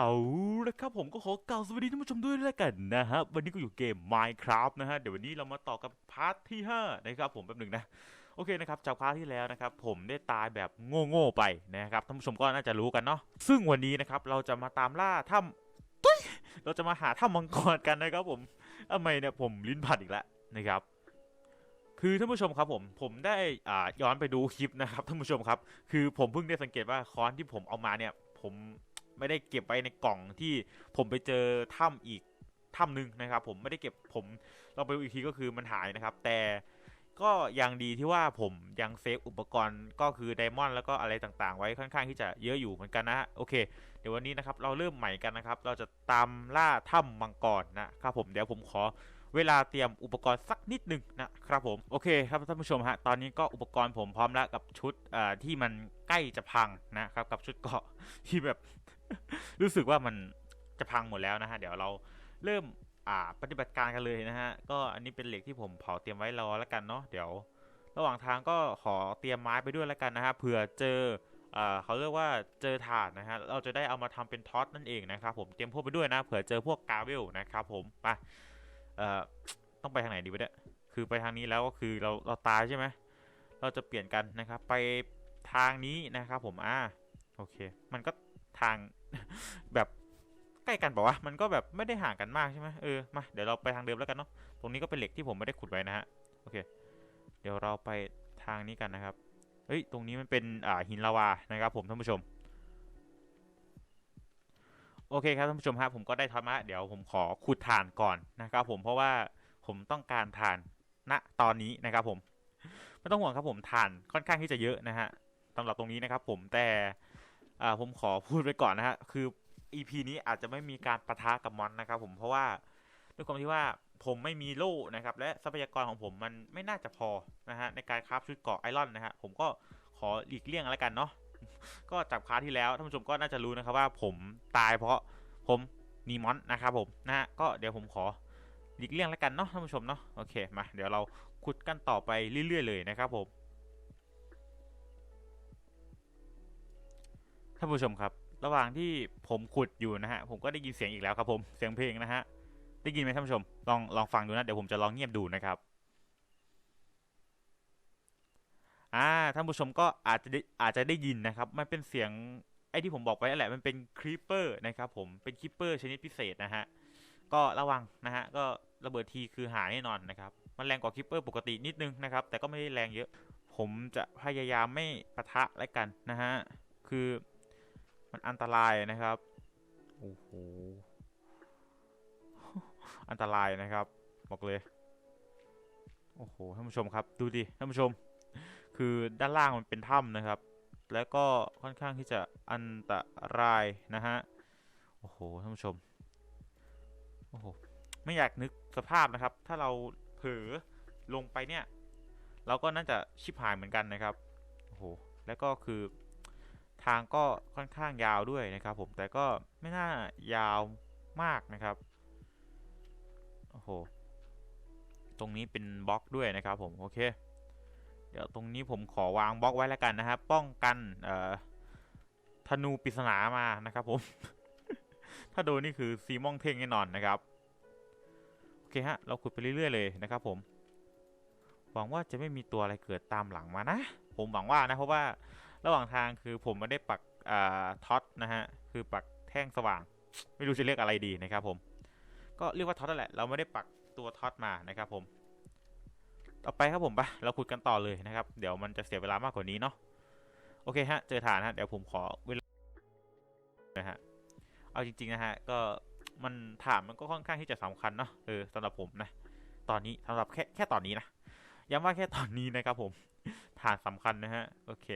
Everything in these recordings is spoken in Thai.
เอาละครับผมก็ขอกล่าวสวัสดีท่านผู้ชมด้วยแล้วกันนะฮะวันนี้ก็อยู่เกม Minecraft นะฮะเดี๋ยววันนี้เรามาต่อกับพาร์ทที่5นะครับผมแป๊บหนึ่งนะโอเคนะครับจากพาร์ทที่แล้วนะครับผมได้ตายแบบโง่ๆไปนะครับท่านผู้ชมก็น่าจะรู้กันเนาะซึ่งวันนี้นะครับเราจะมาตามล่าถ้ำตุ้ยเราจะมาหาถ้ำมังกรกันนะครับผมทำไมเนี่ยผมลิ้นผัดอีกแล้วนะครับคือท่านผู้ชมครับผมผมได้อ่าย้อนไปดูคลิปนะครับท่านผู้ชมครับ คือผมเพิ่งได้สังเกตว่าค้อนที่ผมเอามาเนี่ยผม ไม่ได้เก็บไว้ในกล่องที่ผมไปเจอถ้ำอีกถ้ำหนึ่งนะครับ ผมไม่ได้เก็บผมลองไปดูอีกทีก็คือมันหายนะครับ แต่ก็ยังดีที่ว่าผมยังเซฟอุปกรณ์ก็คือไดมอนด์แล้วก็อะไรต่างๆ ไว้ค่อนข้างที่จะเยอะอยู่เหมือนกันนะฮะโอเค เดี๋ยววันนี้นะครับเราเริ่มใหม่กันนะครับ เราจะตามล่าถ้ำมังกรนะครับผมเดี๋ยวผมขอเวลาเตรียมอุปกรณ์สักนิดหนึ่งนะครับผมโอเคครับท่านผู้ชมฮะตอนนี้ก็อุปกรณ์ผมพร้อมแล้วกับชุดที่มันใกล้จะพังนะครับกับชุดเกาะที่แบบ รู้สึกว่ามันจะพังหมดแล้วนะฮะ เดี๋ยวเราเริ่มอ่าปฏิบัติการกันเลยนะฮะ ก็อันนี้เป็นเหล็กที่ผมเผาเตรียมไว้รอแล้วกันเนาะ เดี๋ยว ระหว่างทางก็ขอเตรียมไม้ไปด้วยแล้วกันนะฮะ เผื่อเจออ่าเขาเรียกว่าเจอถานนะฮะ เราจะได้เอามาทำเป็นท็อตนั่นเองนะครับผม เตรียมพวกไปด้วยนะ เผื่อเจอพวกกาเวลนะครับผม ไป เอ่อ ต้องไปทางไหนดีวะเนี่ย คือไปทางนี้แล้วก็คือเราเราตายใช่ไหม เราจะเปลี่ยนกันนะครับ ไปทางนี้นะครับผม อ่า โอเค มันก็ทาง แบบใกล้กันเปล่าวะมันก็แบบไม่ได้ห่างกันมากใช่ไหมเออมาเดี๋ยวเราไปทางเดิมแล้วกันเนาะตรงนี้ก็เป็นเหล็กที่ผมไม่ได้ขุดไว้นะฮะโอเค เดี๋ยวเราไปทางนี้กันนะครับเฮ้ยตรงนี้มันเป็นอ่าหินลาวานะครับ ผมท่านผู้ชมโอเคครับท่านผู้ชมครับผมก็ได้ทอดมาเดี๋ยวผมขอขุดถ่านก่อนนะครับ ผมเพราะว่าผมต้องการถ่านณตอนนี้นะครับ ผมไม่ต้องห่วงครับผมถ่านค่อนข้างที่จะเยอะนะฮะสำหรับตรงนี้นะครับ ผมแต่ อ่าผมขอพูดไปก่อนนะฮะคือ EP นี้อาจจะไม่มีการประทะกับมอนนะครับ ผมเพราะว่าด้วยความที่ว่าผมไม่มีโล่นะครับ และทรัพยากรของผมมันไม่น่าจะพอนะฮะในการคราฟชุดเกราะไอรอนนะฮะผมก็ขอหลีกเลี่ยงแล้วกันเนาะก็จากพาทที่แล้วท่านผู้ชมก็น่าจะรู้นะครับว่าผมตายเพราะผมนีมอนนะครับผมนะฮะก็เดี๋ยวผมขอหลีกเลี่ยงแล้วกันเนาะท่านผู้ชมเนาะโอเคมาเดี๋ยวเราขุดกันต่อไปเรื่อยๆเลยนะครับผม ท่านผู้ชมครับ ระหว่างที่ผมขุดอยู่นะฮะ ผมก็ได้ยินเสียงอีกแล้วครับผม เสียงเพลงนะฮะ ได้ยินไหมท่านผู้ชม ลองลองฟังดูนะ เดี๋ยวผมจะลองเงียบดูนะครับ อ่า ท่านผู้ชมก็อาจจะได้อาจจะได้ยินนะครับ มันเป็นเสียงไอ้ที่ผมบอกไว้นั่นแหละ มันเป็นครีปเปอร์นะครับผม เป็นครีปเปอร์ชนิดพิเศษนะฮะ ก็ระวังนะฮะ ก็ระเบิดทีคือหายแน่นอนนะครับ มันแรงกว่าครีปเปอร์ปกตินิดนึงนะครับ แต่ก็ไม่ได้แรงเยอะ ผมจะพยายามไม่ปะทะแล้วกันนะฮะ คือ มันอันตรายนะครับ โอ้โห อันตรายนะครับ บอกเลย โอ้โห ท่านผู้ชมครับ ดูดิ ท่านผู้ชม คือด้านล่างมันเป็นถ้ำนะครับ แล้วก็ค่อนข้างที่จะอันตรายนะฮะ โอ้โห ท่านผู้ชม โอ้โห ไม่อยากนึกสภาพนะครับ ถ้าเราเผลอลงไปเนี่ย เราก็น่าจะชิบหายเหมือนกันนะครับ โอ้โห แล้วก็คือ ทางก็ค่อนข้างยาวด้วยนะครับ ผมแต่ก็ไม่น่ายาวมากนะครับโอ้โหตรงนี้เป็นบล็อกด้วยนะครับ ผมโอเค เดี๋ยวตรงนี้ผมขอวางบล็อกไว้แล้วกันนะครับ ป้องกันเอ่อธนูปริศนามานะครับ ผม ถ้าโดนนี่คือซีมองเท่งแน่นอนนะครับโอเคฮะเราขุดไปเรื่อยๆเลยนะครับ ผมหวังว่าจะไม่มีตัวอะไรเกิดตามหลังมานะ ผมหวังว่านะเพราะว่า ระหว่างทางคือผมไม่ได้ปักอ่าท็อตนะฮะคือปักแท่งสว่าง ไม่รู้จะเรียกอะไรดีนะครับผมก็เรียกว่าท็อตนั่นแหละเราไม่ได้ปักตัวท็อตมานะครับผมต่อไปครับผมปะเราขุดกันต่อเลยนะครับ เดี๋ยวมันจะเสียเวลามากกว่านี้เนาะโอเคฮะเจอฐานฮะเดี๋ยวผมขอเวลานะฮะเอาจริงๆนะฮะก็มันฐานมันก็ค่อนข้างที่จะสำคัญเนาะเออสำหรับผมนะตอนนี้สำหรับแค่แค่ตอนนี้นะย้ำว่าแค่ตอนนี้นะครับผมฐานสำคัญนะฮะโอเค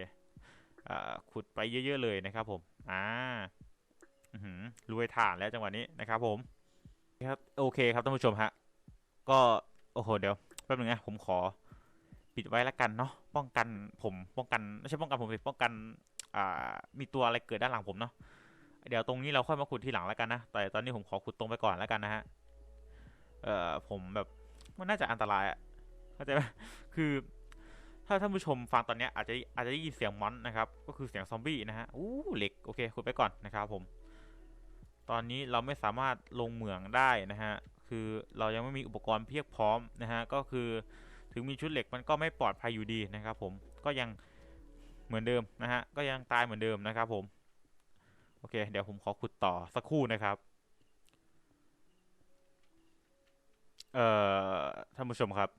ขุดไปเยอะ ๆ เลยนะครับผม อ่ารวยฐานแล้วจังหวะนี้นะครับผมครับโอเคครับท่านผู้ชมฮะ ก็โอ้โหเดี๋ยวแป๊บนึงนะผมขอปิดไว้แล้วกันเนาะป้องกันผมป้องกันไม่ใช่ป้องกันผมสิป้องกันอ่ามีตัวอะไรเกิดด้านหลังผมเนาะเดี๋ยวตรงนี้เราค่อยมาขุดทีหลังแล้วกันนะแต่ตอนนี้ผมขอขุดตรงไปก่อนแล้วกันนะฮะเอ่อผมแบบมันน่าจะอันตรายอะเข้าใจไหมคือ ถ้าท่านผู้ชมฟังตอนนี้อาจจะอาจจะได้ยินเสียงมอนนะครับ ก็คือเสียงซอมบี้นะฮะอู้เหล็กโอเคขุดไปก่อนนะครับผม ตอนนี้เราไม่สามารถลงเหมืองได้นะฮะ คือเรายังไม่มีอุปกรณ์เพียบพร้อมนะฮะ ก็คือถึงมีชุดเหล็กมันก็ไม่ปลอดภัยอยู่ดีนะครับ ผม ก็ยังเหมือนเดิมนะฮะ ก็ยังตายเหมือนเดิมนะครับ ผม โอเค เดี๋ยวผมขอขุดต่อสักครู่นะครับ เอ่อท่านผู้ชมครับ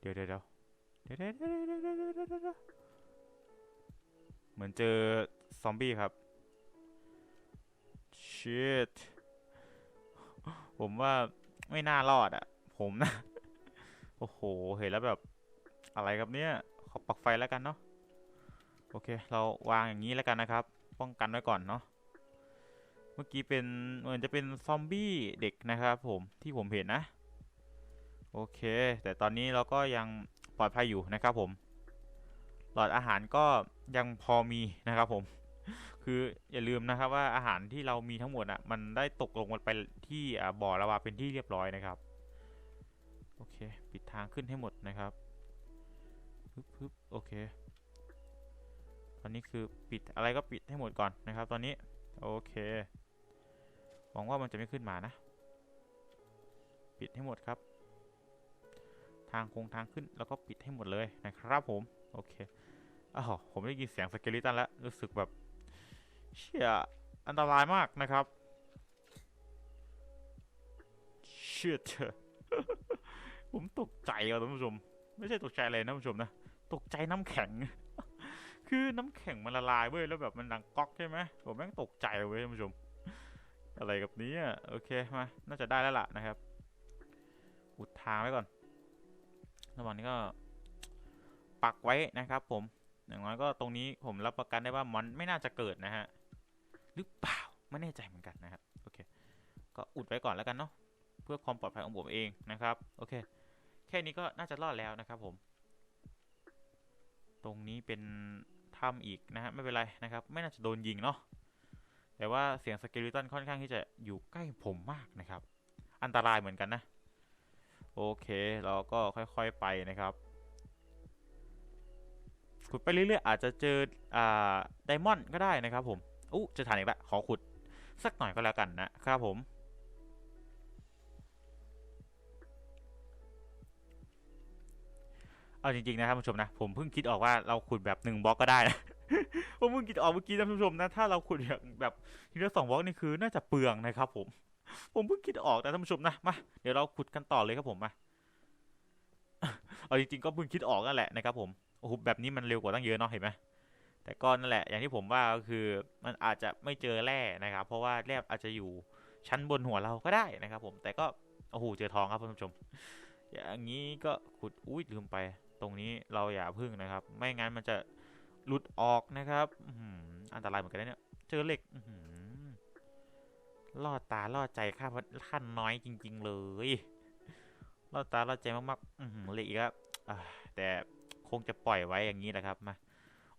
เดี๋ยวเดี๋ยวเดี๋ยวเดี๋ยวเดี๋ยวเดี๋ยวเหมือนเจอซอมบี้ครับ shit ผมว่าไม่น่ารอดอะผมนะ โอ้โห เห็นแล้วแบบ อะไรครับเนี่ย ขอปักไฟแล้วกันเนาะ โอเค เราวางอย่างนี้แล้วกันนะครับ ป้องกันไว้ก่อนเนาะ เมื่อกี้เป็นเหมือนจะเป็นซอมบี้เด็กนะครับผมที่ผมเห็นนะ โอเค แต่ตอนนี้เราก็ยังปลอดภัยอยู่นะครับผม หลอดอาหารก็ยังพอมีนะครับผม คืออย่าลืมนะครับว่าอาหารที่เรามีทั้งหมดอะ มันได้ตกลงมันไปที่บ่อละวาเป็นที่เรียบร้อยนะครับ โอเค ปิดทางขึ้นให้หมดนะครับฮึบฮึบโอเค ตอนนี้คือปิดอะไรก็ปิดให้หมดก่อนนะครับ ตอนนี้ โอเค หวังว่ามันจะไม่ขึ้นมานะ ปิดให้หมดครับ ทางโคงทางขึ้นแล้วก็ปิดให้หมดเลยนะครับผม โอเคอ้าวผมได้ยินเสียงสเกลิตันแล้วรู้สึกแบบเชี่ยอันตรายมากนะครับเชี่ยเธอผมตกใจอะท่านผู้ชม ไม่ใช่ตกใจอะไรนะท่านผู้ชมนะตกใจน้ำแข็ง คือน้ำแข็งมันละลายเว้ยแล้วแบบมันดังก๊อกใช่ไหมผมแม่งตกใจเว้ยท่านผู้ชม อะไรกับนี้อะโอเคมาน่าจะได้แล้วล่ะนะครับอุดทางไว้ก่อน ระหว่างนี้ก็ปักไว้นะครับ ผม อย่างน้อยก็ตรงนี้ผมรับประกันได้ว่ามันไม่น่าจะเกิดนะฮะ หรือเปล่า ไม่แน่ใจเหมือนกันนะครับ โอเค ก็อุดไว้ก่อนแล้วกันเนาะ เพื่อความปลอดภัยของผมเองนะครับ โอเค แค่นี้ก็น่าจะรอดแล้วนะครับผม ตรงนี้เป็นถ้ำอีกนะฮะ ไม่เป็นไรนะครับ ไม่น่าจะโดนยิงเนาะ แต่ว่าเสียงสเกลิตันค่อนข้างที่จะอยู่ใกล้ผมมากนะครับ อันตรายเหมือนกันนะ โอเค เราก็ค่อยๆไปนะครับขุดไปเรื่อยๆอาจจะเจออ่าไดมอนด์ก็ได้นะครับผมอู้เจอฐานอีกแล้วขอขุดสักหน่อยก็แล้วกันนะครับผมเอาจริงๆนะท่านผู้ชมนะผมเพิ่งคิดออกว่าเราขุดแบบหนึ่งบล็อกก็ได้นะผมเพิ่งคิดออกเมื่อกี้ท่านผู้ชมนะถ้าเราขุดแบบแบบทีละสองบล็อกนี่คือน่าจะเปลืองนะครับผม ผมเพิ่งคิดออกแต่ท่านผู้ชมนะมาเดี๋ยวเราขุดกันต่อเลยครับผมมาเอาจริงๆก็เพิ่งคิดออกนั่นแหละนะครับผมโอ้โหแบบนี้มันเร็วกว่าตั้งเยอะเนาะเห็นไหมแต่ก็นั่นแหละอย่างที่ผมว่าก็คือมันอาจจะไม่เจอแร่นะครับ เพราะว่าแร่อาจจะอยู่ชั้นบนหัวเราก็ได้นะครับ ผมแต่ก็โอ้โหเจอทองครับท่านผู้ชม อย่างนี้ก็ขุดอุ้ยลืมไป ตรงนี้เราอย่าพึ่งนะครับ ไม่งั้นมันจะหลุดออกนะครับอันตรายเหมือนกันเนี่ยเจอเหล็กอื ล่อตาล่อใจข้าขั้นน้อยจริง ๆ เลยล่อตาล่อใจมากๆอืเหล็กอีกแล้วแต่คงจะปล่อยไว้อย่างนี้แหละครับมา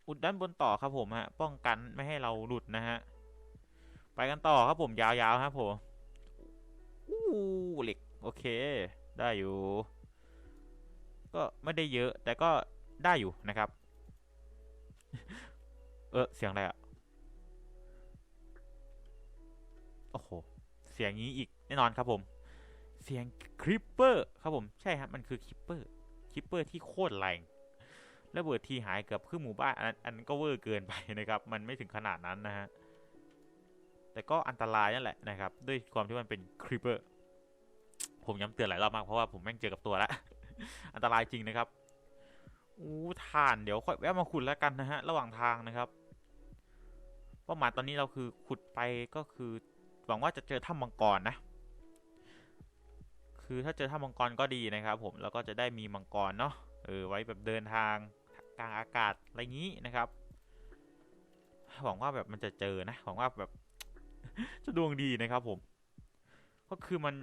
อุดด้านบนต่อครับผมฮะป้องกันไม่ให้เราหลุดนะฮะไปกันต่อครับผมยาวๆครับผมอู้เหล็กโอเค ได้อยู่ ก็ไม่ได้เยอะแต่ก็ได้อยู่นะครับ เออเสียงอะไรอะ โอ้โห เสียงนี้อีกแน่นอนครับผม เสียงคริปเปอร์ครับผมใช่ครับมันคือคริปเปอร์คริปเปอร์ที่โคตรแรงระเบิดทีหายเกือบครึ่งหมู่บ้านอันนั้นก็เวอร์เกินไปนะครับ มันไม่ถึงขนาดนั้นนะฮะแต่ก็อันตรายนั่นแหละนะครับ ด้วยความที่มันเป็นคริปเปอร์ผมย้ำเตือนหลายรอบมากเพราะว่าผมแม่งเจอกับตัวแล้วอันตรายจริงนะครับอู้ถ่านเดี๋ยวค่อยแวะมาขุดแล้วกันนะฮะ ระหว่างทางนะครับเป้าหมายตอนนี้เราคือขุดไปก็คือ หวังว่าจะเจอถ้ำมังกรนะ คือถ้าเจอถ้ำมังกรก็ดีนะครับ ผมแล้วก็จะได้มีมังกรเนาะเออไว้แบบเดินทางกลางอากาศอะไรงี้นะครับ หวังว่าแบบมันจะเจอนะหวังว่าแบบจะดวงดีนะครับผม ก็คือมัน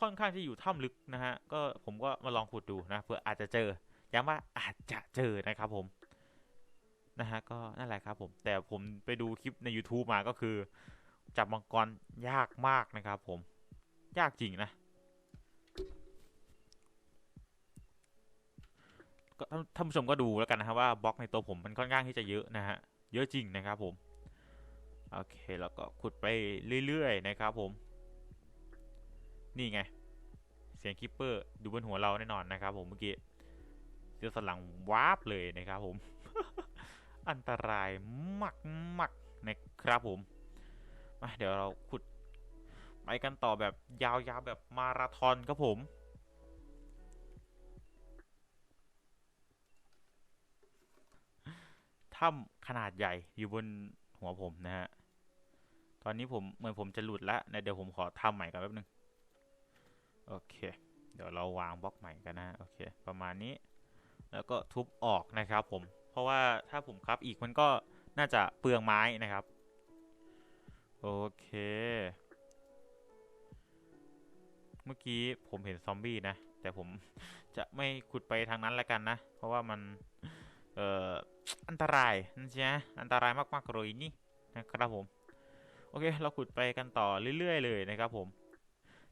ค่อนข้างที่อยู่ถ้ำลึกนะฮะก็ผมก็มาลองขุดดูนะเผื่ออาจจะเจอย้ำว่าอาจจะเจอนะครับผมนะฮะก็นั่นแหละครับผมแต่ผมไปดูคลิปใน YouTube มาก็คือ จับมังกรยากมากนะครับผม ยากจริงนะท่านผู้ชมก็ดูแล้วกันนะครับว่าบล็อกในตัวผมมันค่อนข้างที่จะเยอะนะฮะ เยอะจริงนะครับผม โอเคแล้วก็ขุดไปเรื่อยๆนะครับผม นี่ไง เสียงคิปเปอร์ดูบนหัวเราแน่นอนนะครับผมเมื่อกี้เสียสลังวาร์ปเลยนะครับผม อันตรายมากๆนะครับผม มาเดี๋ยวเราขุดไปกันต่อแบบยาวๆแบบมาราธอนครับผมถ้ำขนาดใหญ่อยู่บนหัวผมนะฮะ ตอนนี้ผมเหมือนผมจะหลุดแล้วนะเดี๋ยวผมขอทำใหม่กันแป๊บนึง โอเค เดี๋ยวเราวางบล็อกใหม่กันนะ โอเค ประมาณนี้ แล้วก็ทุบออกนะครับผม เพราะว่าถ้าผมครับอีกมันก็น่าจะเปลืองไม้นะครับ โอเค เมื่อกี้ผมเห็นซอมบี้นะ แต่ผมจะไม่ขุดไปทางนั้นแล้วกันนะ เพราะว่ามัน เอ่อ อันตรายนะจ๊ะอันตรายมากๆเลยนี่นะครับผม โอเค เราขุดไปกันต่อเรื่อยๆเลยนะครับผม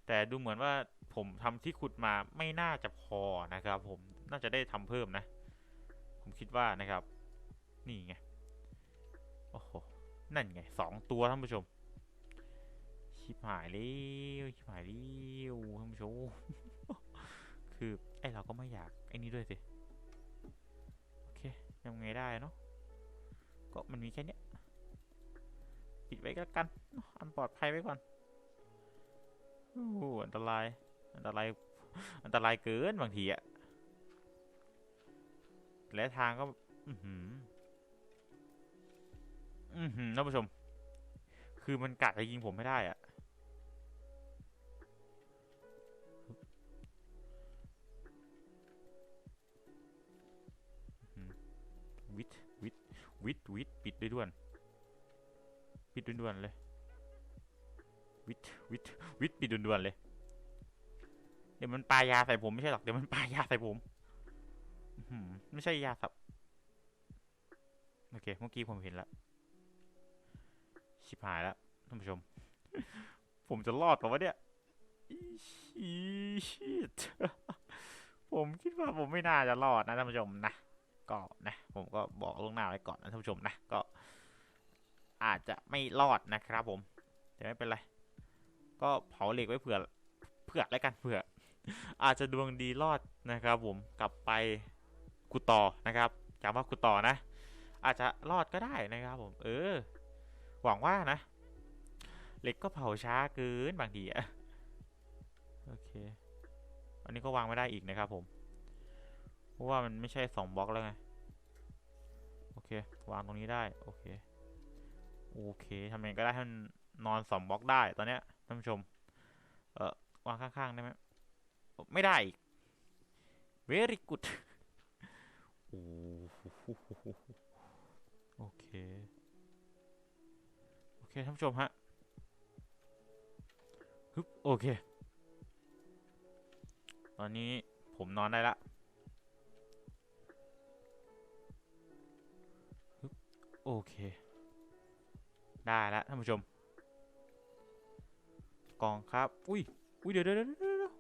แต่ดูเหมือนว่าผมทำที่ขุดมาไม่น่าจะพอนะครับ ผม น่าจะได้ทำเพิ่มนะ ผมคิดว่านะครับ นี่ไง โอ้โห นั่นไงสองตัวท่านผู้ชม ชิบหายแล้วชิบหายแล้วท่านผู้ชมคือไอเราก็ไม่อยากไอ้นี้ด้วยสิโอเคยังไงได้เนาะก็มันมีแค่เนี้ยปิดไว้ก็แล้วกันอันปลอดภัยไว้ก่อนโอ้อันตรายอันตรายอันตรายเกินบางทีอะและทางก็ อือหืออือหือท่านผู้ชม คือมันกัดจะยิงผมไม่ได้อะ วิทวิทวิทปิดด้วยด่วน ปิดด่วนๆเลย วิทวิทวิทปิดด่วนๆเลย เดี๋ยวมันปายาใส่ผมไม่ใช่หรอก เดี๋ยวมันปายาใส่ผมไม่ใช่ยาสับ โอเค เมื่อกี้ผมเห็นแล้วชิบหายแล้วท่านผู้ชม ผมจะรอดป่าวะเนี่ยชิตผมคิดว่าผมไม่น่าจะรอดนะท่านผู้ชมนะ ก็นะผมก็บอกล่วงหน้าไว้ก่อนนะท่านผู้ชมนะก็อาจจะไม่รอดนะครับผมแต่ไม่เป็นไร ก็เผาเหล็กไว้เผื่อเผื่อแล้วกันเผื่อ อาจจะดวงดีรอดนะครับ ผมกลับไปกูต่อนะครับจำว่ากูต่อนะ อาจจะรอดก็ได้นะครับ ผม เออ หวังว่านะเหล็กก็เผาช้าเกินบางทีอะโอเค อันนี้ก็วางไม่ได้อีกนะครับผม ราะว่ามันไม่ใช่สองบล็อกแล้วไง โอเค วางตรงนี้ได้ โอเค โอเคทำยังไงก็ได้ให้มันนอนสองบล็อกได้ตอนเนี้ยท่านผู้ชม เออวางข้างๆได้ไหมไม่ได้อีก very good โอ้โหโอเค โอเคท่านผู้ชมฮะฮึบโอเค ตอนนี้ผมนอนได้ละ โอเค ได้แล้วท่านผู้ชม กองครับ อุ้ย อุ้ยเดี๋ยวเดี๋ยวเดี๋ยวเดี๋ยวเดี๋ยว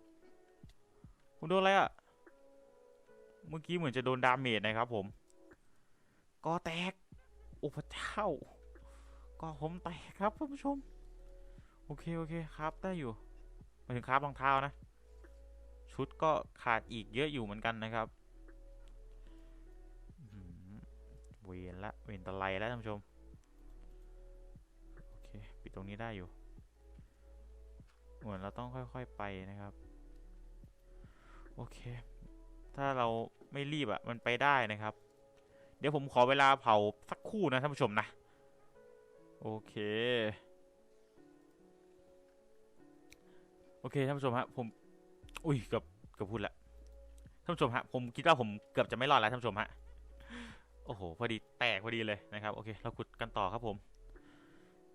ผมโดนอะไรอะเมื่อกี้เหมือนจะโดนดาเมจนะครับผมกอแตก โอ้พระเจ้ากอผมแตกครับท่านผู้ชม โอเคโอเคครับได้อยู่มาถึงครับรองเท้านะ ชุดก็ขาดอีกเยอะอยู่เหมือนกันนะครับ เวนละเวนตะไลแล้วท่านผู้ชม โอเค ปิดตรงนี้ได้อยู่ เหมือนเราต้องค่อยๆไปนะครับ โอเค ถ้าเราไม่รีบอะ่ะ มันไปได้นะครับ เดี๋ยวผมขอเวลาเผาสักคู่นะท่านผู้ชมนะ โอเค โอเคท่านผู้ชมฮะ ผม อุ้ยเกือบเกือบพูดละท่านผู้ชมฮะ ผมคิดว่าผมเกือบจะไม่รอดแล้วท่านผู้ชมฮะ อ้โห พอดีแตกพอดีเลยนะครับ โอเค เราขุดกันต่อครับผม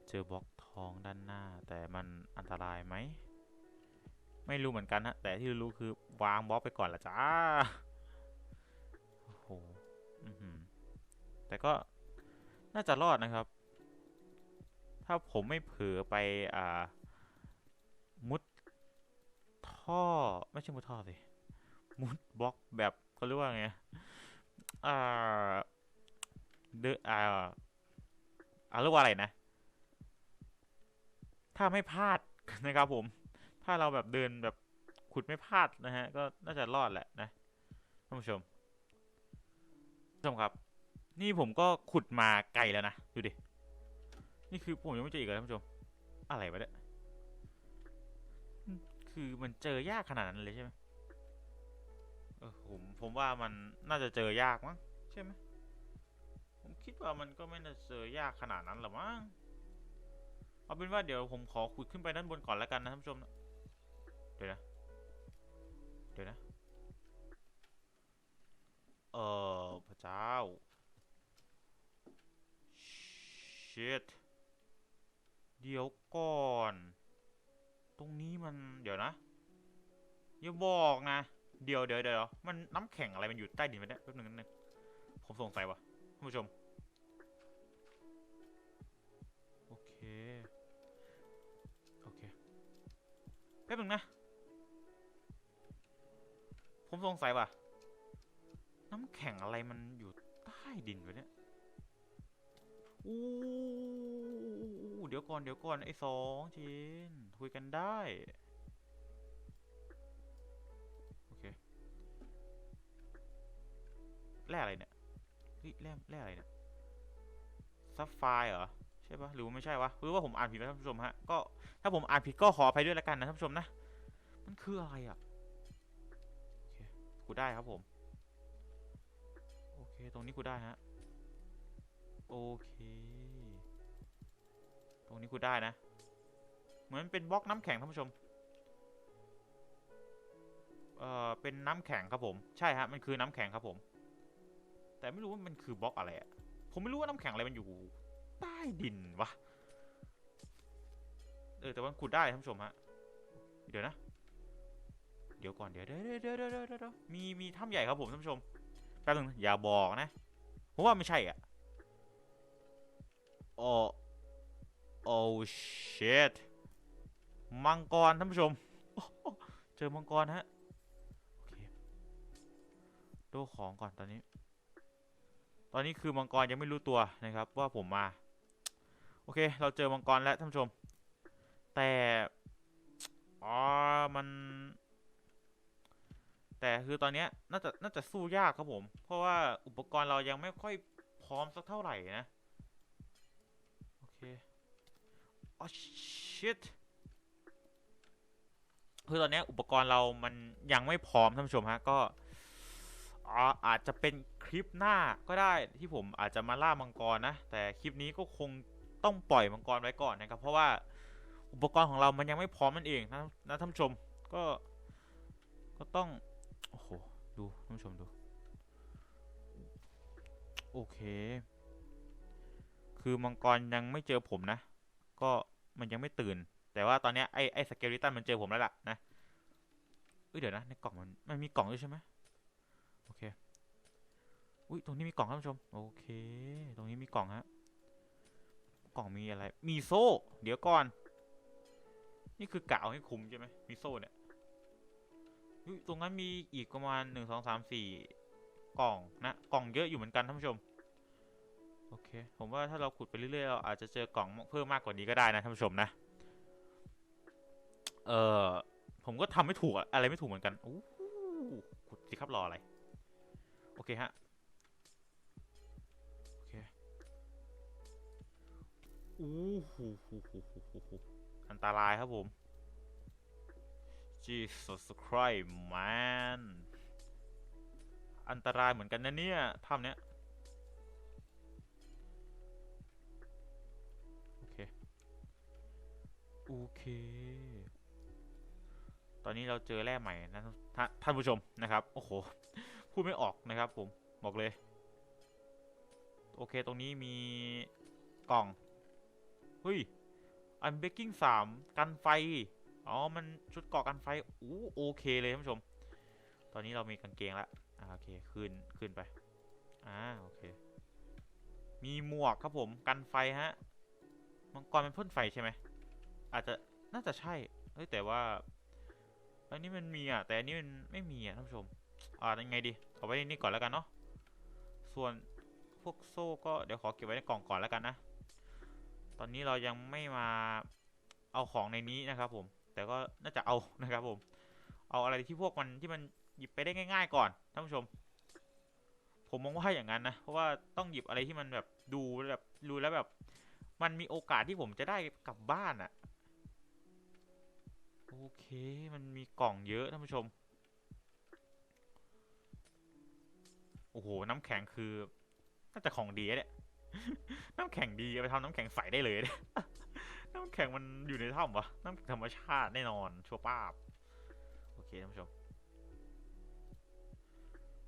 เจอบล็อกทองด้านหน้า แต่มันอันตรายไหม ไม่รู้เหมือนกันฮะแต่ที่รู้คือวางบล็อกไปก่อนละจ้า โอ้โหแต่ก็น่าจะรอดนะครับ ถ้าผมไม่เผลอไปอ่า มุดท่อ ไม่ใช่มุดท่อสิ มุดบล็อกแบบเขาเรียกว่าไงอ่า เดอะอ่าอ่าเรียกว่าอะไรนะ ถ้าไม่พลาดนะครับผม ถ้าเราแบบเดินแบบขุดไม่พลาดนะฮะ ก็น่าจะรอดแหละนะท่านผู้ชมท่านผู้ชมครับ นี่ผมก็ขุดมาไกลแล้วนะ ดูดิ นี่คือผมยังไม่เจออีกเลยท่านผู้ชม อะไรวะเนี่ย คือมันเจอยากขนาดนั้นเลยใช่ไหมเออผมผมว่ามันน่าจะเจอยากมั้งใช่ไหม คิดว่ามันก็ไม่น่าเจอยากขนาดนั้นหรอมั้งเอาเป็นว่าเดี๋ยวผมขอขุดขึ้นไปด้านบนก่อนแล้วกันนะท่านผู้ชมนะเดี๋ยวนะ เดี๋ยวนะ เออพระเจ้า shit เดี๋ยวก่อน ตรงนี้มัน เดี๋ยวนะ อย่าบอกนะ เดี๋ยวเดี๋ยวเดี๋ยวมันน้ำแข็งอะไรมันอยู่ใต้ดินไปเนี่ยแป๊บนึงนึงผมสงสัยว่ะท่านผู้ชม แป๊บนึงนะ ผมสงสัยว่ะ น้ำแข็งอะไรมันอยู่ใต้ดินวะเนี่ยอู้เดี๋ยวก่อนเดี๋ยวก่อนไอ้สองชินคุยกันได้ โอเค แร่อะไรเนี่ยเฮ้ยแร่แร่อะไรเนี่ยซัฟไฟเหรอ ใช่ปะหรือว่าไม่ใช่วะหรือว่าผมอ่านผิดนะท่านผู้ชมฮะก็ถ้าผมอ่านผิดก็ขออภัยด้วยละกันนะท่านผู้ชมนะมันคืออะไรอะโอเคกูได้ครับผม โอเค ตรงนี้กูได้ฮะ โอเค ตรงนี้กูได้นะ เหมือนเป็นบล็อกน้ำแข็งท่านผู้ชม เอ่อ เป็นน้ำแข็งครับผม ใช่ฮะ มันคือน้ำแข็งครับผม แต่ไม่รู้ว่ามันคือบล็อกอะไรอะผมไม่รู้ว่าน้ำแข็งอะไรมันอยู่ ใต้ดินวะ เออแต่ว่าขุดได้ท่านผู้ชมฮะ เดี๋ยวนะ เดี๋ยวก่อนเดี๋ยวเดี๋ยวเดี๋ยวเดี๋ยวเดี๋ยวมีมีถ้ำใหญ่ครับผมท่านผู้ชมแป๊บนึงอย่าบอกนะผมว่าไม่ใช่อะโอ้โอ้ shit มังกรท่านผู้ชม เจอมังกรฮะ โอเค ดูของก่อนตอนนี้ ตอนนี้คือมังกรยังไม่รู้ตัวนะครับ ว่าผมมา โอเค เราเจอมังกรแล้วท่านผู้ชม แต่ อ๋อ มัน แต่คือตอนนี้น่าจะน่าจะสู้ยากครับผม เพราะว่าอุปกรณ์เรายังไม่ค่อยพร้อมสักเท่าไหร่นะ โอเคอ๋อ shit คือตอนนี้อุปกรณ์เรามันยังไม่พร้อมท่านผู้ชมฮะก็อ๋ออาจจะเป็นคลิปหน้าก็ได้ที่ผมอาจจะมาล่ามังกรนะ แต่คลิปนี้ก็คง ต้องปล่อยมังกรไว้ก่อนนะครับ เพราะว่าอุปกรณ์ของเรามันยังไม่พร้อมนั่นเองนะนะท่านผู้ชมก็ก็ต้องโอ้โหดูท่านผู้ชมดู โอเค คือมังกรยังไม่เจอผมนะ ก็มันยังไม่ตื่น แต่ว่าตอนนี้ไอ้ไอ้สเกลิตันมันเจอผมแล้วล่ะนะเอ้ยเดี๋ยวนะในกล่องมันมันมีกล่องด้วยใช่ไหมโอเคอุ้ยตรงนี้มีกล่องครับท่านผู้ชม โอเค ตรงนี้มีกล่องฮะ กล่องมีอะไร มีโซ่ เดี๋ยวก่อน นี่คือกะเอาให้คุ้มใช่ไหมมีโซ่เนี่ยตรงนั้นมีอีกประมาณหนึ่งสองสามสี่กล่องนะ กล่องเยอะอยู่เหมือนกันท่านผู้ชม โอเค ผมว่าถ้าเราขุดไปเรื่อยๆเราอาจจะเจอกล่องเพิ่มมากกว่านี้ก็ได้นะท่านผู้ชมนะ เออผมก็ทำไม่ถูกอะอะไรไม่ถูกเหมือนกันอู้หูขุดสิครับรออะไร โอเคฮะ อู้หูหูหูหูหูอันตรายครับผม Jesus Christ man อันตรายเหมือนกันนะเนี่ยถ้ำเนี้ยโอเค โอเค ตอนนี้เราเจอแร่ใหม่นะทท่านผู้ชมนะครับ โอ้โห พูดไม่ออกนะครับผม บอกเลย โอเค ตรงนี้มีกล่อง เฮ้ย อันเบกกิ้งสามกันไฟ อ๋อ มันชุดเกาะกันไฟ อู้โอเคเลยท่านผู้ชม ตอนนี้เรามีกางเกงแล้วอ่าโอเค ขึ้น ขึ้นไป อ่า โอเค มีหมวกครับผม กันไฟฮะ มังกรมันพ่นไฟใช่ไหม อาจจะ น่าจะใช่ เฮ้ย แต่ว่า อันนี้มันมีอะ แต่อันนี้มันไม่มีอะท่านผู้ชม อ่ายังไงดี เอาไว้ในนี่ก่อนแล้วกันเนาะ ส่วนพวกโซ่ก็เดี๋ยวขอเก็บไว้ในกล่องก่อนแล้วกันนะ ตอนนี้เรายังไม่มาเอาของในนี้นะครับ ผม แต่ก็น่าจะเอานะครับ ผม เอาอะไรที่พวกมันที่มันหยิบไปได้ง่าย ๆ ก่อนท่านผู้ชม ผมมองว่าอย่างนั้นนะเพราะว่าต้องหยิบอะไรที่มันแบบดูแบบดูแล้วแบบ มันมีโอกาสที่ผมจะได้กลับบ้านอะโอเคมันมีกล่องเยอะท่านผู้ชมโอ้โหน้ำแข็งคือน่าจะของดีเนี่ย น้ำแข็งดีเอาไปทำน้ำแข็งใสได้เลยเนี่ยน้ำแข็งมันอยู่ในถ้ำวะน้ำแข็งธรรมชาติแน่นอนชัวป้าบ โอเคท่านผู้ชม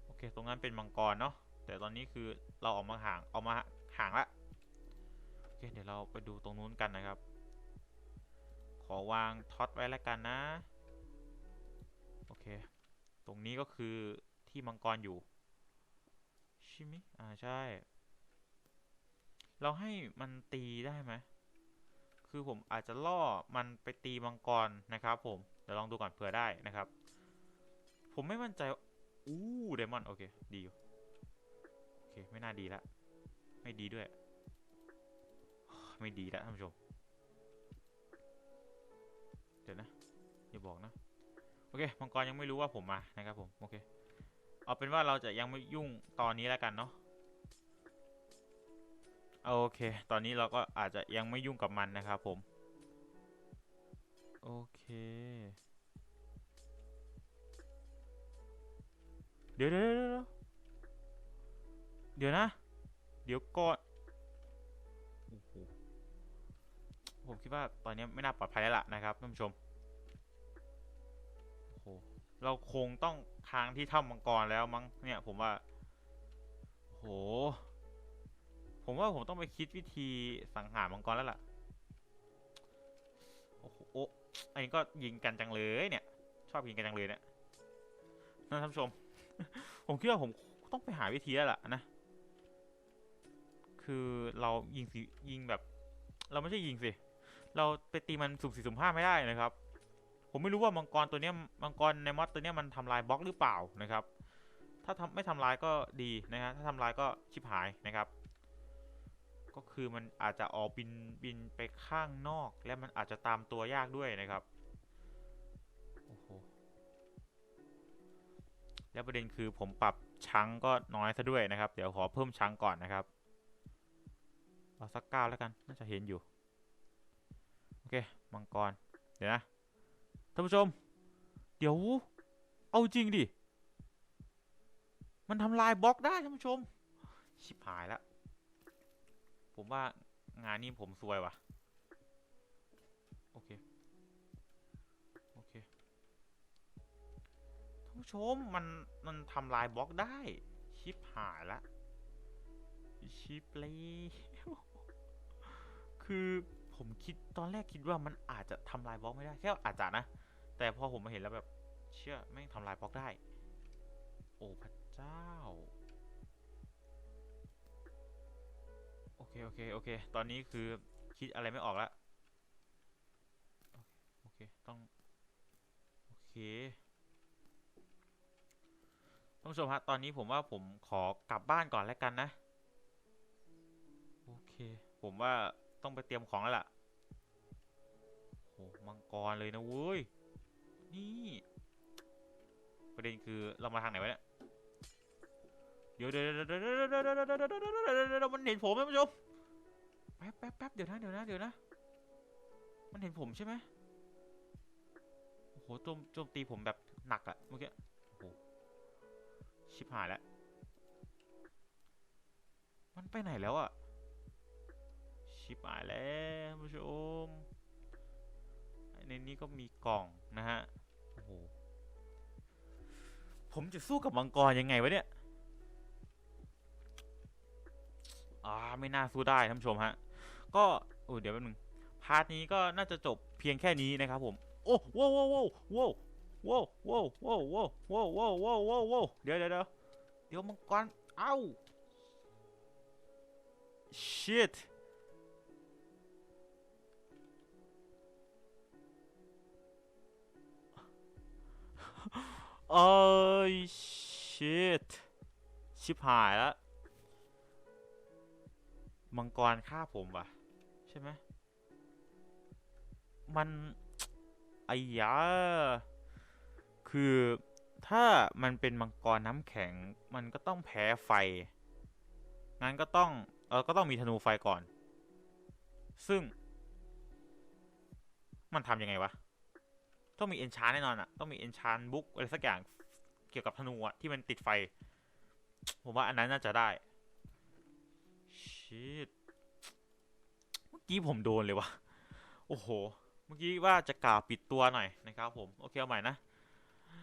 โอเค ตรงนั้นเป็นมังกรเนาะ แต่ตอนนี้คือเราออกมาห่างออกมาห่างละโอเค เดี๋ยวเราไปดูตรงนู้นกันนะครับ ขอวางท็อตไว้แล้วกันนะ โอเค ตรงนี้ก็คือที่มังกรอยู่ ใช่ไหมอ่าใช่ เราให้มันตีได้ไหม คือผมอาจจะล่อมันไปตีมังกรนะครับผม เดี๋ยวลองดูก่อนเผื่อได้นะครับ ผมไม่มั่นใจ อู้เดมอนโอเค ดีอยู่โอเค ไม่น่าดีละ ไม่ดีด้วย ไม่ดีล้วท่านผู้ชม เดี๋ยวนะ อย่าบอกนะ โอเค มังกรยังไม่รู้ว่าผมมานะครับผม โอเค เอาเป็นว่าเราจะยังไม่ยุ่งตอนนี้แล้วกันเนาะ โอเค ตอนนี้เราก็อาจจะยังไม่ยุ่งกับมันนะครับผม โอเค เดี๋ยวเดี๋ยวเดี๋ยวเดี๋ยวนะ เดี๋ยวก่อนผมคิดว่าตอนนี้ไม่น่าปลอดภัยแล้วล่ะนะครับท่านผู้ชมโอ้โหเราคงต้องค้างที่ถ้ำมังกรแล้วมั้งเนี่ยผมว่าโอ้โห ผมว่าผมต้องไปคิดวิธีสังหารมังกรแล้วล่ะ โอ้โหอันนี้ก็ยิงกันจังเลยเนี่ย ชอบยิงกันจังเลยเนี่ยนะท่านผู้ชม ผมคิดว่าผมต้องไปหาวิธีแล้วล่ะนะ คือเรายิงสิยิงแบบ เราไม่ใช่ยิงสิ เราไปตีมันสุ่มสี่สุ่มห้าไม่ได้นะครับ ผมไม่รู้ว่ามังกรตัวเนี้ยมังกรในมอดตัวเนี้ยมันทำลายบล็อกหรือเปล่านะครับ ถ้าทำไม่ทำลายก็ดีนะฮะ ถ้าทำลายก็ชิบหายนะครับ ก็คือมันอาจจะออกบินบินไปข้างนอก และมันอาจจะตามตัวยากด้วยนะครับโอ้โหแล้วประเด็นคือผมปรับชั้งก็น้อยซะด้วยนะครับ เดี๋ยวขอเพิ่มชั้งก่อนนะครับเอาสักเก้าแล้วกันน่าจะเห็นอยู่โอเคมังกรเดี๋ยวนะท่านผู้ชม เดี๋ยว เอาจริงดิมันทำลายบล็อกได้ท่านผู้ชม ชิบหายแล้ว ผมว่างานนี้ผมซวยว่ะ โอเค โอเคท่านผู้ชมมัน มันทำลายบล็อกได้ ชิปหายละ ชิปเลยคือผมคิดตอนแรกคิดว่ามันอาจจะทำลายบล็อกไม่ได้แค่อาจจะนะ แต่พอผมมาเห็นแล้วแบบ เชื่อแม่งทำลายบล็อกได้ โอ้พระเจ้า โอเค โอเค ตอนนี้คือคิดอะไรไม่ออกละโอเค ต้อง โอเคท่านผู้ชมฮะ ตอนนี้ผมว่าผมขอกลับบ้านก่อนแล้วกันนะ โอเค ผมว่าต้องไปเตรียมของแล้วล่ะโหมังกรเลยนะเว้ย นี่ ประเด็นคือเรามาทางไหนวะเนี่ยเดี๋ยวเดี๋ยวเดี๋ยวเดี๋ยวเดี๋ยวเดี๋ยนเห็นผมไหมผู้ชม แป๊บแป๊บแป๊บเดี๋ยวนะเดี๋ยวนะเดี๋ยวนะ มันเห็นผมใช่ไหมโอ้โหโจมโจมตีผมแบบหนักอะเมื่อกี้โอ้โหชิบหายแล้ว มันไปไหนแล้วอะชิบหายแล้วท่านผู้ชมในนี้ก็มีกล่องนะฮะโอ้โหผมจะสู้กับมังกรยังไงวะเนี่ยอ่าไม่น่าสู้ได้ท่านผู้ชมฮะ ก็โอ้เดี๋ยวแป๊บนึงพาร์ทนี้ก็น่าจะจบเพียงแค่นี้นะครับผม โอ้ว้าวว้าวว้วว้วโว้วว้วโว้วว้วโว้วว้วโว้วว้วโว้วเดี๋ยวเดี๋ยวเดี๋ยวเดี๋ยวมังกรเอ้า shit เอ้ย shit ชิบหายแล้วมังกรฆ่าผมว่ะ ช่ช่ไหมมันไอ้ยาคือถ้ามันเป็นมังกรน้ำแข็ง มันก็ต้องแพ้ไฟ งั้นก็ต้อง เออก็ต้องมีธนูไฟก่อน ซึ่ง มันทำยังไงวะ ต้องมีเอนชานแน่นอนอะต้องมีเอนชานบุ๊กอะไรสักอย่างเกี่ยวกับธนูอะที่มันติดไฟ ผมว่าอันนั้นน่าจะได้ชิต กี้ผมโดนเลยวะโอ้โห เมื่อกี้ว่าจะกล่าวปิดตัวหน่อยนะครับผม โอเคเอาใหม่นะ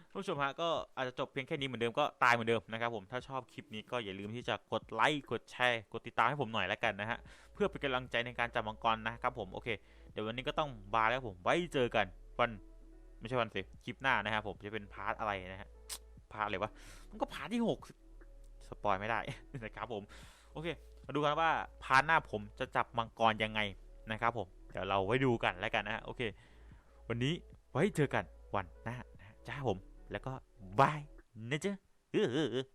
ท่านผู้ชมฮะก็อาจจะจบเพียงแค่นี้เหมือนเดิมก็ตายเหมือนเดิมนะครับผม ถ้าชอบคลิปนี้ก็อย่าลืมที่จะกดไลค์ กดแชร์ กดติดตามให้ผมหน่อยแล้วกันนะฮะ เพื่อเป็นกำลังใจในการจับมังกรนะครับผม โอเค เดี๋ยววันนี้ก็ต้องบายแล้วผม ไว้เจอกันวันไม่ใช่วันสิ คลิปหน้านะครับผมจะเป็นพาร์ทอะไรนะฮะ พาร์ทอะไรวะ มันก็พาร์ทที่หกสปอยไม่ได้นะครับผม โอเค มาดูกันว่าพาร์ทหน้าผมจะจับมังกรยังไงนะครับผม เดี๋ยวเราไว้ดูกันแล้วกันนะฮะโอเค วันนี้ไว้เจอกันวันหน้านะฮะจ้าผม แล้วก็บายนะจ๊ะเออ